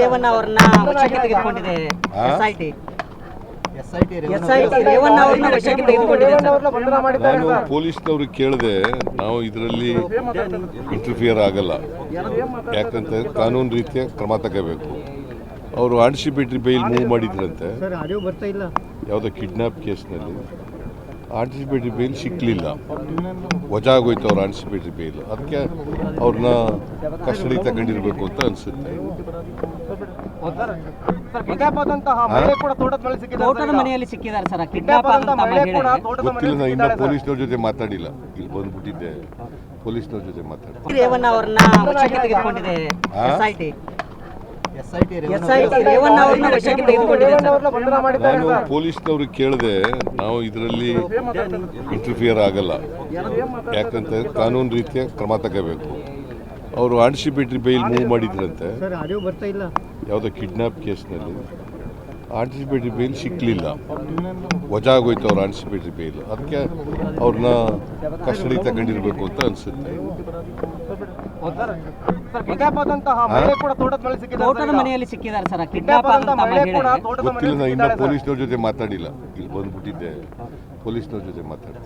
ರೇವಣ್ಣ ಅವ್ರನ್ನ ವಶಕ್ಕೆ ತೆಗೆದುಕೊಂಡಿದೆ? S I T S I Revanna ಅವ್ರನ್ನ ವಶಕ್ಕೆ ತೆಗೆದುಕೊಂಡಿದೆ ನಾನು ಪೊಲೀಸ್ನವ್ರಿಗೆ ಕೇಳಿದೆ ನಾವು ಇದರಲ್ಲಿ ಇಂಟರ್ಫಿಯರ್ ಆಗಲ್ಲ. ಯಾಕಂತ ಕಾನೂನು ರೀತಿಯ ಕ್ರಮ ತಗೋಬೇಕು. ಅವರು ಆಂಟಿಸಿಪೇಟರಿ ಬೈಲ್ ಮೂವ್ ಮಾಡಿದ್ರಂತೆ. ಸರ್ ಆಡಿಯೋ ಬರ್ತಾ ಇಲ್ಲ. ಯಾವುದೋ ಕಿಡ್ನಾಪ್ ಕೇಸ್ನಲ್ಲಿ ಆಂಟಿಸಿಪೇಟರಿ ಬೇಲ್ ಸಿಕ್ಕಲಿಲ್ಲ ವಜಾ ಆಗೋಯ್ತು ಅವ್ರ ಆಂಟಿಸಿಪೇಟರಿ ಬೇಲ್. ಅದಕ್ಕೆ ಅವ್ರನ್ನ ಕಸ್ಟಡಿ ತಗೊಂಡಿರ್ಬೇಕು ಅಂತ ಅನಿಸುತ್ತೆ. ಗೊತ್ತಿಲ್ಲ ಇನ್ನೂ ಪೊಲೀಸ್ನವ್ರ ಜೊತೆ ಮಾತಾಡಿಲ್ಲ. ಇಲ್ಲಿ ಬಂದ್ಬಿಟ್ಟಿದ್ದೆ. ಪೊಲೀಸ್ನವ್ರ ಜೊತೆ ಮಾತಾಡಿ ನಾನು ಪೊಲೀಸ್ನವ್ರಿಗೆ ಕೇಳಿದೆ ನಾವು ಇದರಲ್ಲಿ ಇಂಟರ್ಫಿಯರ್ ಆಗಲ್ಲ. ಯಾಕಂತ ಕಾನೂನು ರೀತಿಯ ಕ್ರಮ ತಗೋಬೇಕು. ಅವರು ಆಂಟಿಸಿಪೇಟರಿ ಬೇಲ್ ಮೂವ್ ಮಾಡಿದ್ರಂತೆ. ಸರ್ ಆಡಿಯೋ ಬರ್ತಾ ಇಲ್ಲ. ಯಾವುದೋ ಕಿಡ್ನಾಪ್ ಕೇಸ್ನಲ್ಲಿ ಆಂಟಿಸಿಪೇಟರಿ ಬೇಲ್ ಸಿಕ್ಕಲಿಲ್ಲ ವಜಾ ಆಗೋಯ್ತು ಅವ್ರ ಆಂಟಿಸಿಪೇಟರಿ ಬೇಲ್. ಅದಕ್ಕೆ ಅವ್ರನ್ನ ಕಸ್ಟಡಿ ತಗೊಂಡಿರ್ಬೇಕು ಅಂತ ಅನಿಸುತ್ತೆ. ಇನ್ನ ಗೊತ್ತಿಲ್ಲ ನಾನು ಇನ್ನೂ ಪೊಲೀಸ್ನವ್ರ ಜೊತೆ ಮಾತಾಡಿಲ್ಲ. ಇಲ್ಲಿ ಬಂದ್ಬಿಟ್ಟಿದ್ದೆ. ಪೊಲೀಸ್ನವ್ರ ಜೊತೆ ಮಾತಾಡಿ